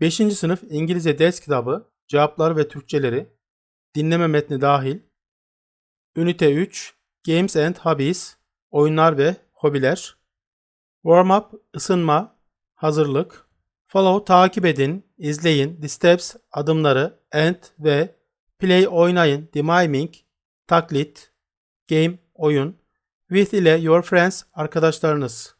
5. sınıf İngilizce ders kitabı, cevaplar ve Türkçeleri, dinleme metni dahil. Ünite 3, Games and Hobbies, oyunlar ve hobiler. Warm up, ısınma, hazırlık. Follow, takip edin, izleyin, the steps, adımları, and ve play, oynayın, the miming, taklit, game, oyun. With ile your friends, arkadaşlarınız.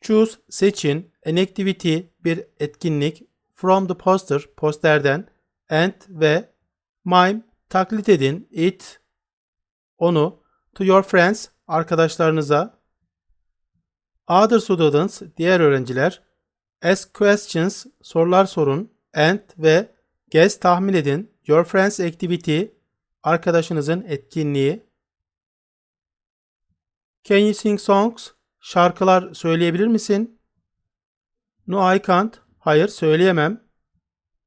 Choose, seçin, an activity, bir etkinlik, from the poster, posterden, and ve mime, taklit edin, it, onu, to your friends, arkadaşlarınıza, other students, diğer öğrenciler, ask questions, sorular sorun, and ve guess, tahmin edin, your friends activity, arkadaşınızın etkinliği, Can you sing songs? Şarkılar söyleyebilir misin? No I can't. Hayır söyleyemem.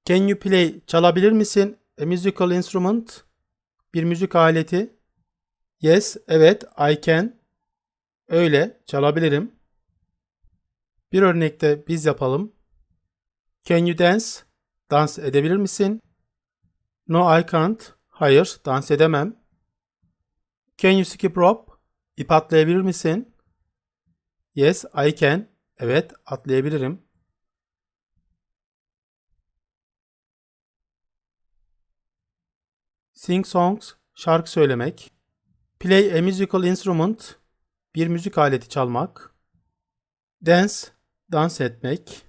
Can you play? Çalabilir misin? A musical instrument. Bir müzik aleti. Yes, evet, I can. Öyle, çalabilirim. Bir örnekte biz yapalım. Can you dance? Dans edebilir misin? No, I can't. Hayır, dans edemem. Can you skip rope? İp atlayabilir misin? Yes, I can. Evet, atlayabilirim. Sing songs, şarkı söylemek. Play a musical instrument, bir müzik aleti çalmak. Dance, dans etmek.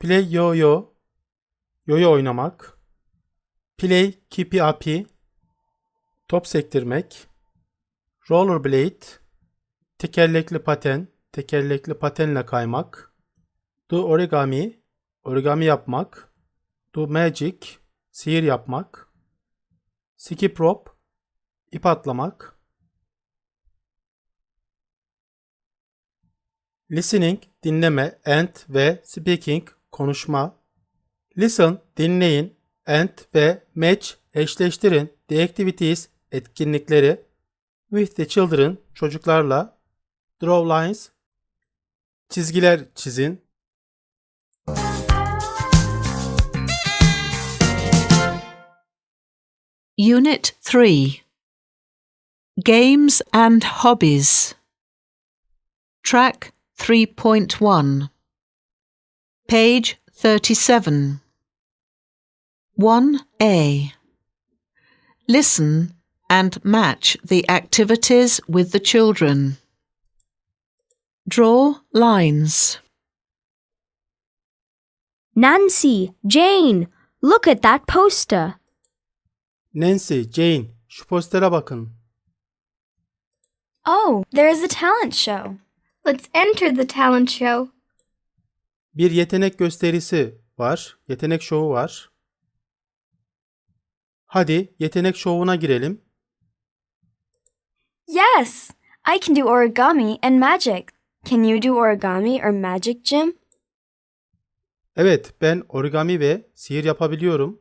Play yo-yo, yo-yo oynamak. Play kipi api, top sektirmek. Rollerblade, tekerlekli paten, tekerlekli patenle kaymak. Do origami, origami yapmak. Do magic, sihir yapmak. Skip rope, ip atlamak. Listening, dinleme, and ve speaking, konuşma. Listen, dinleyin, and ve match, eşleştirin, the activities, etkinlikleri, with the children, çocuklarla. Draw lines, çizgiler çizin. Unit 3 Games and Hobbies. Track 3.1 Page 37 1A Listen and match the activities with the children. Draw lines. Nancy, Jane, look at that poster. Nancy, Jane, şu postere bakın. Oh, there is a talent show. Let's enter the talent show. Bir yetenek gösterisi var, yetenek şovu var. Hadi yetenek şovuna girelim. Yes, I can do origami and magic. Can you do origami or magic, Jim? Evet, ben origami ve sihir yapabiliyorum.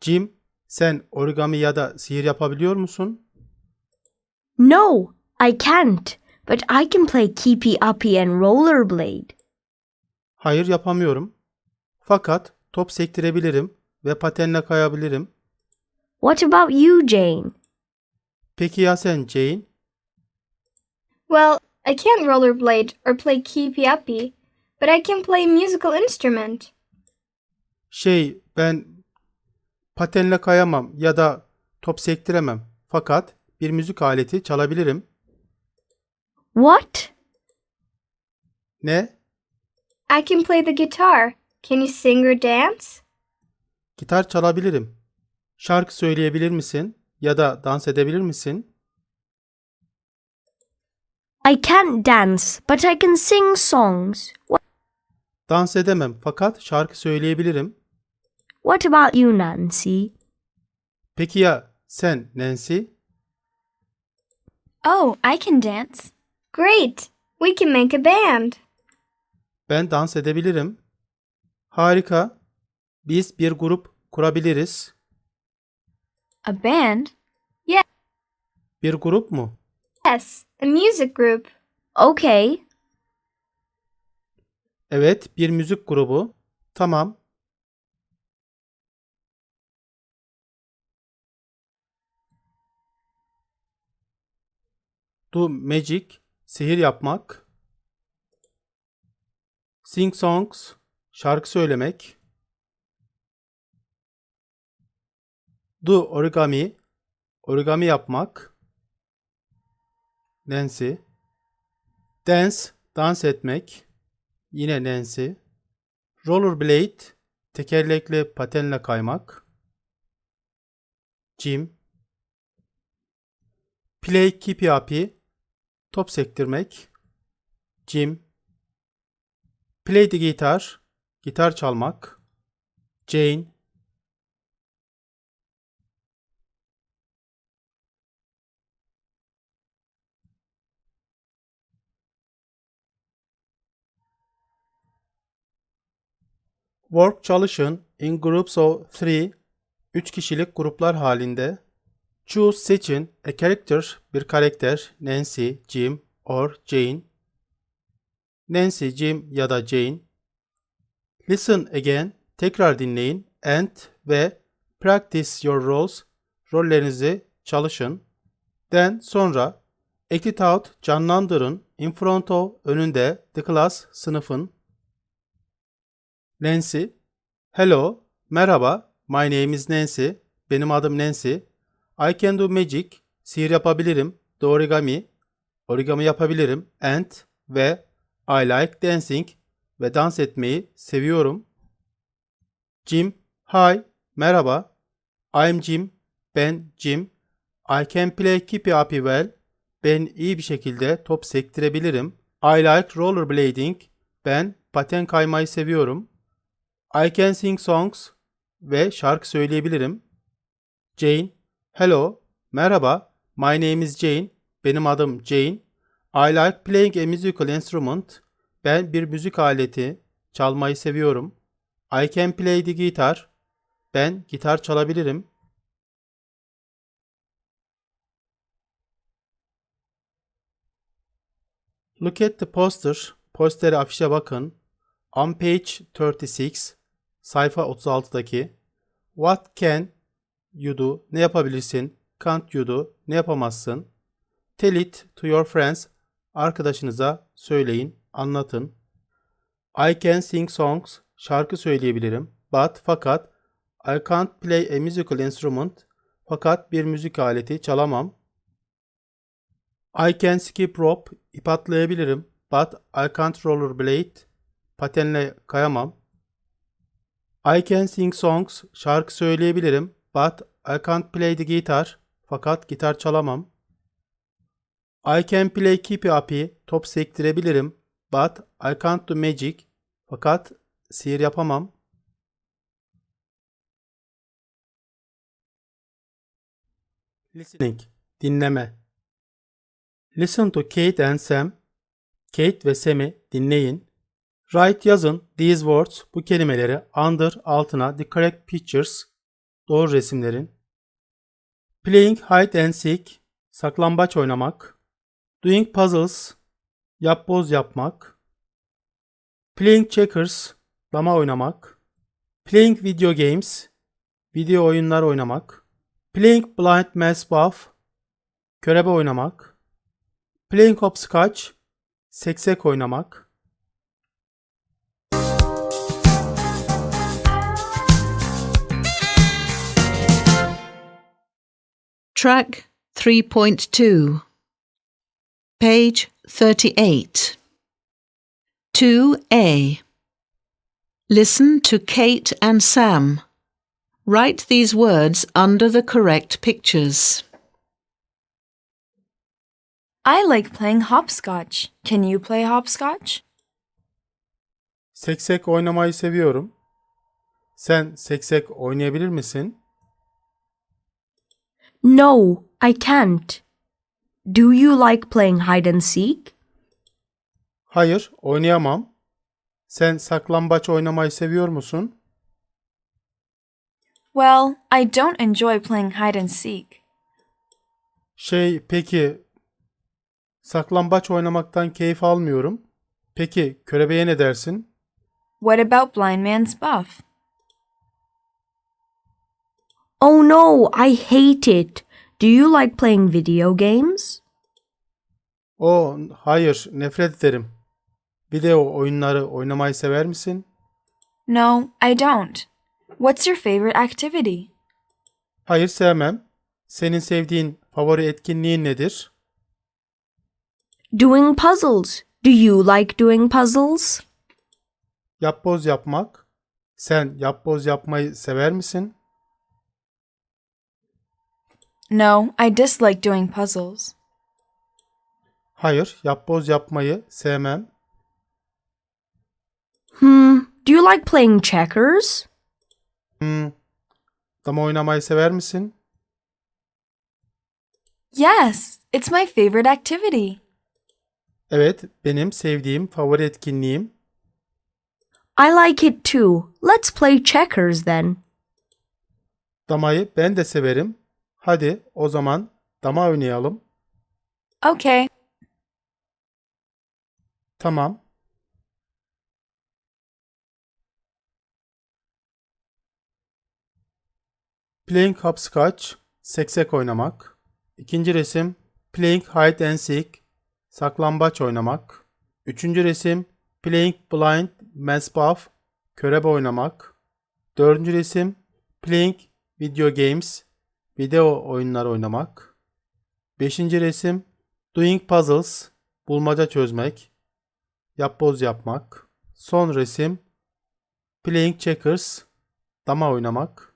Jim, sen origami ya da sihir yapabiliyor musun? No, I can't, but I can play keepy uppy and rollerblade. Hayır yapamıyorum. Fakat top sektirebilirim ve patenle kayabilirim. What about you, Jane? Peki ya sen Jane? Well, I can't rollerblade or play keepy uppy, but I can play a musical instrument. Şey, ben patenle kayamam ya da top sektiremem. Fakat bir müzik aleti çalabilirim. What? Ne? I can play the guitar. Can you sing or dance? Gitar çalabilirim. Şarkı söyleyebilir misin? Ya da dans edebilir misin? I can't dance, but I can sing songs. What, Dans edemem fakat şarkı söyleyebilirim. what about you, Nancy? Peki ya sen Nancy? Oh, I can dance. Great! We can make a band. Ben dans edebilirim. Harika. Biz bir grup kurabiliriz. A band? Bir grup mu? Yes, a music group. Okay, Evet, bir müzik grubu. Tamam. Do magic, sihir yapmak. Sing songs, şarkı söylemek. Do origami, origami yapmak. Nancy. Dance, dans etmek. Yine Nancy. Rollerblade, tekerlekli patenle kaymak. Jim. Play keepy uppy, top sektirmek. Jim. Play the guitar, gitar çalmak. Jane. Work çalışın in groups of three, 3 kişilik gruplar halinde. Choose seçin a character, bir karakter, Nancy, Jim or Jane. Nancy, Jim ya da Jane. Listen again, tekrar dinleyin and ve practice your roles, rollerinizi çalışın. Then sonra act it out, canlandırın in front of, önünde, the class, sınıfın. Nancy. Hello. Merhaba. My name is Nancy. Benim adım Nancy. I can do magic. Sihir yapabilirim. Do origami. Origami yapabilirim. And ve I like dancing ve dans etmeyi seviyorum. Jim. Hi. Merhaba. I'm Jim. Ben Jim. I can play keepy uppy well. Ben iyi bir şekilde top sektirebilirim. I like rollerblading. Ben paten kaymayı seviyorum. I can sing songs ve şarkı söyleyebilirim. Jane, hello, merhaba, my name is Jane, benim adım Jane. I like playing a musical instrument. Ben bir müzik aleti çalmayı seviyorum. I can play the guitar. Ben gitar çalabilirim. Look at the poster. Postere afişe bakın. On page 36, sayfa 36'daki What can you do? Ne yapabilirsin? Can't you do? Ne yapamazsın? Tell it to your friends. Arkadaşınıza söyleyin, anlatın. I can sing songs. Şarkı söyleyebilirim. But fakat I can't play a musical instrument. Fakat bir müzik aleti çalamam. I can skip rope. ip atlayabilirim. But I can't rollerblade. Patenle kayamam. I can sing songs. Şarkı söyleyebilirim. But I can't play the guitar. Fakat gitar çalamam. I can play keepy uppy. Top sektirebilirim. But I can't do magic. Fakat sihir yapamam. Listening. Dinleme. Listen to Kate and Sam. Kate ve Sam'i dinleyin. Write yazın these words bu kelimeleri under altına the correct pictures doğru resimlerin. Playing hide and seek saklambaç oynamak. Doing puzzles yapboz yapmak. Playing checkers dama oynamak. Playing video games video oyunlar oynamak. Playing blind mass buff körebe oynamak. Playing hopscotch seksek oynamak. Track 3.2. Page 38. 2a. Listen to Kate and Sam. Write these words under the correct pictures. I like playing hopscotch. Can you play hopscotch? Seksek oynamayı seviyorum. Sen seksek oynayabilir misin? No, I can't. Do you like playing hide and seek? Hayır, oynayamam. Sen saklambaç oynamayı seviyor musun? Well, I don't enjoy playing hide and seek. Şey, peki saklambaç oynamaktan keyif almıyorum. Peki körebeye ne dersin? What about Blind Man's Buff? Oh no, I hate it. Do you like playing video games? O hayır, nefret ederim. Video oyunları oynamayı sever misin? No, I don't. What's your favorite activity? Hayır sevmem. Senin sevdiğin favori etkinliğin nedir? Doing puzzles. Do you like doing puzzles? Yapboz yapmak. Sen yapboz yapmayı sever misin? No, I dislike doing puzzles. Hayır, yapboz yapmayı sevmem. Hmm, do you like playing checkers? Hmm. Dama oynamayı sever misin? Yes, it's my favorite activity. Evet, benim sevdiğim favori etkinliğim. I like it too. Let's play checkers then. Damayı ben de severim. Hadi o zaman dama oynayalım. Okay. Tamam. Playing hopscotch, seksek oynamak. İkinci resim playing hide and seek, saklambaç oynamak. Üçüncü resim playing blind man's buff, körebe oynamak. Dördüncü resim playing video games, video oyunları oynamak. Beşinci resim doing puzzles, bulmaca çözmek, yapboz yapmak. Son resim playing checkers, dama oynamak.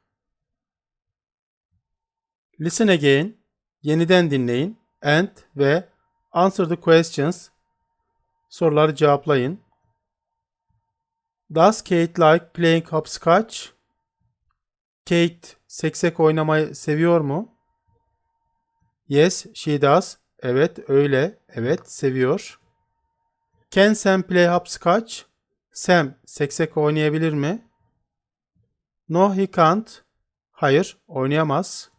Listen again, yeniden dinleyin and ve answer the questions, soruları cevaplayın. Does Kate like playing hopscotch? Kate seksek oynamayı seviyor mu? Yes, she does. Evet, öyle. Evet, seviyor. Can Sam play hopscotch? Sam seksek oynayabilir mi? No, he can't. Hayır, oynayamaz.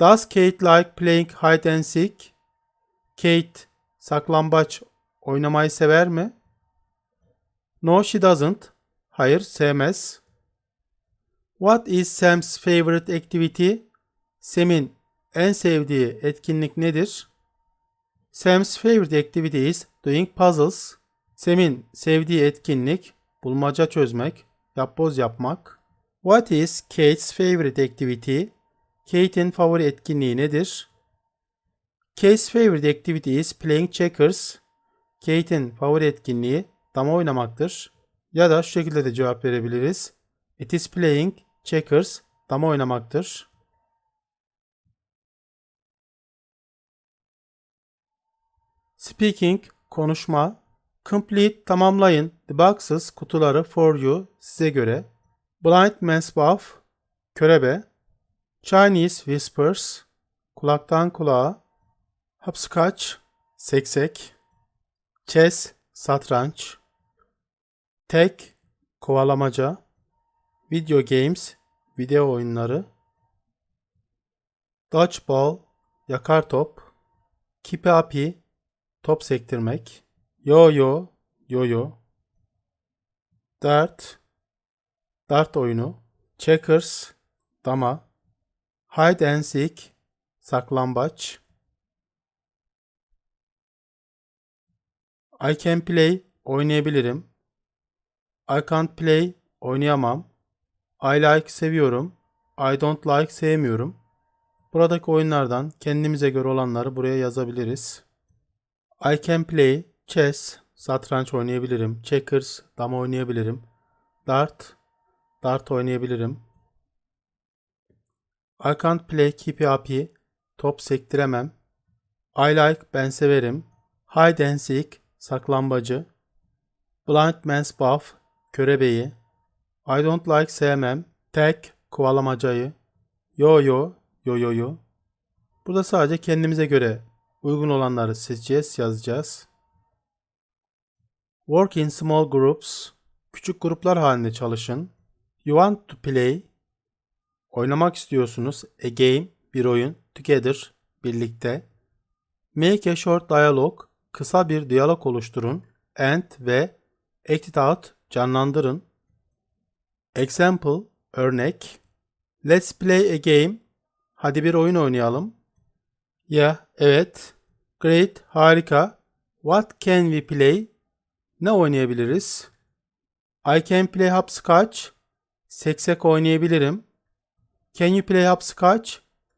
Does Kate like playing hide and seek? Kate saklambaç oynamayı sever mi? No, she doesn't. Hayır, sevmez. What is Sam's favorite activity? Sam'in en sevdiği etkinlik nedir? Sam's favorite activity is doing puzzles. Sam'in sevdiği etkinlik bulmaca çözmek, yapboz yapmak. What is Kate's favorite activity? Kate'in favori etkinliği nedir? Kate's favorite activity is playing checkers. Kate'in favori etkinliği dama oynamaktır. Ya da şu şekilde de cevap verebiliriz. It is playing checkers. Dama oynamaktır. Speaking, konuşma. Complete, tamamlayın. The boxes, kutuları for you, size göre. Blind man's buff, körebe. Chinese whispers, kulaktan kulağa. Hopscotch, seksek. Chess, satranç. Tek, kovalamaca. Video games, video oyunları. Dodgeball, yakar top. Kipi api, top sektirmek. Yo-yo, yo-yo. Dart, dart oyunu. Checkers, dama. Hide and seek, saklambaç. I can play, oynayabilirim. I can't play, oynayamam. I like, seviyorum. I don't like, sevmiyorum. Buradaki oyunlardan kendimize göre olanları buraya yazabiliriz. I can play chess, satranç oynayabilirim. Checkers, dama oynayabilirim. Dart, dart oynayabilirim. I can't play kipi api, top sektiremem. I like, ben severim. Hide and seek, saklambacı. Blind man's buff, körebeyi. I don't like, sevmem. Tek, kovalamacayı. Yo yo, yo yo yo. Burada sadece kendimize göre uygun olanları seçeceğiz, yazacağız. Work in small groups. Küçük gruplar halinde çalışın. You want to play. Oynamak istiyorsunuz. A game, bir oyun. Together, birlikte. Make a short dialogue. Kısa bir diyalog oluşturun. And ve Act it out, canlandırın. Example, örnek. Let's play a game. Hadi bir oyun oynayalım. Yeah, evet. Great, harika. What can we play? Ne oynayabiliriz? I can play hopscotch. Seksek oynayabilirim. Can you play hopscotch?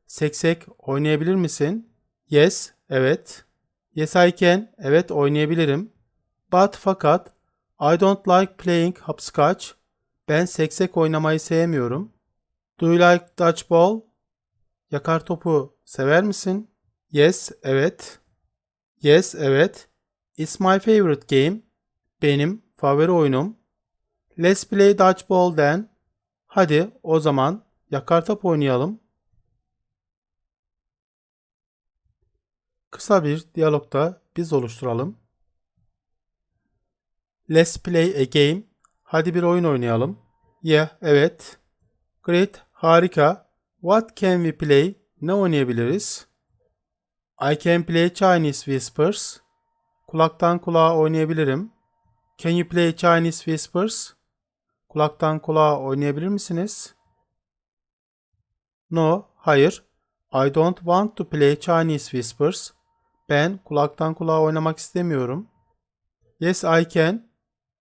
Seksek oynayabilir misin? Yes, evet. Yes I can. Evet oynayabilirim. But fakat I don't like playing hopscotch. Ben seksek oynamayı sevmiyorum. Do you like dodgeball? Yakar topu sever misin? Yes, evet. Yes, evet. It's my favorite game. Benim favori oyunum. Let's play dodgeball then. Hadi o zaman yakar top oynayalım. Kısa bir diyalogda biz oluşturalım. Let's play a game. Hadi bir oyun oynayalım. Yeah, evet. Great, harika. What can we play? Ne oynayabiliriz? I can play Chinese Whispers. Kulaktan kulağa oynayabilirim. Can you play Chinese Whispers? Kulaktan kulağa oynayabilir misiniz? No, hayır. I don't want to play Chinese Whispers. Ben kulaktan kulağa oynamak istemiyorum. Yes, I can.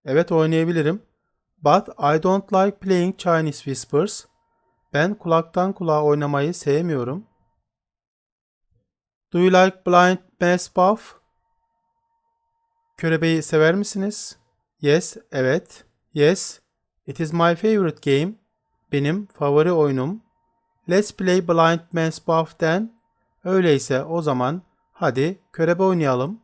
Evet oynayabilirim. But I don't like playing Chinese Whispers. Ben kulaktan kulağa oynamayı sevmiyorum. Do you like blind mass buff? Körebeyi sever misiniz? Yes, evet. Yes, it is my favorite game. Benim favori oyunum. Let's play blind man's buff then. Öyleyse o zaman hadi körebe oynayalım.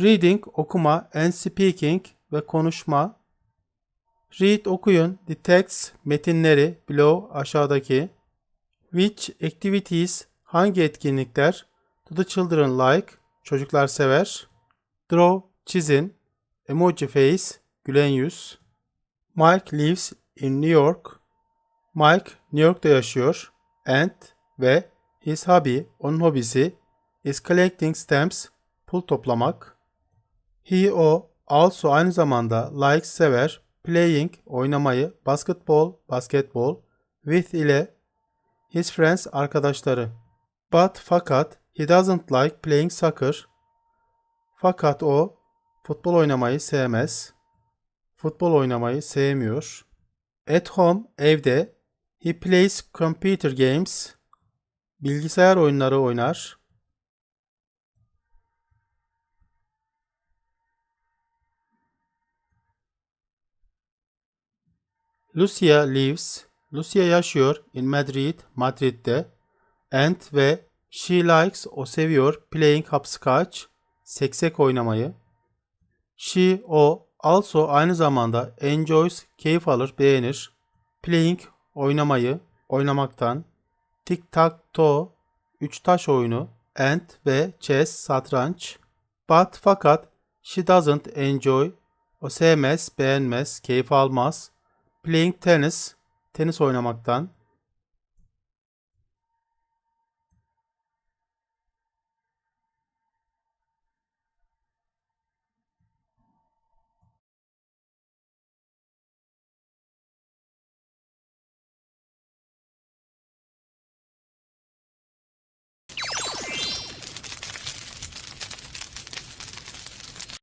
Reading okuma and speaking ve konuşma. Read okuyun the text metinleri below aşağıdaki. Which activities hangi etkinlikler do the children like çocuklar sever. Draw çizin. Emoji face gülen yüz. Mike lives in New York. Mike New York'ta yaşıyor. And ve his hobby onun hobisi is collecting stamps pul toplamak. He o also aynı zamanda likes sever playing oynamayı basketball basketbol with ile his friends arkadaşları. But fakat he doesn't like playing soccer. Fakat o futbol oynamayı sevmez. Futbol oynamayı sevmiyor. At home evde he plays computer games. Bilgisayar oyunları oynar. Lucia lives. Lucia yaşıyor in Madrid, Madrid'de. And ve she likes, o seviyor playing hopscotch, seksek oynamayı. She, o also aynı zamanda enjoys, keyif alır, beğenir. Playing, oynamayı, oynamaktan. Tic tac toe, üç taş oyunu. And ve chess, satranç. But fakat she doesn't enjoy, o sevmez, beğenmez, keyif almaz. Playing tennis, tenis oynamaktan.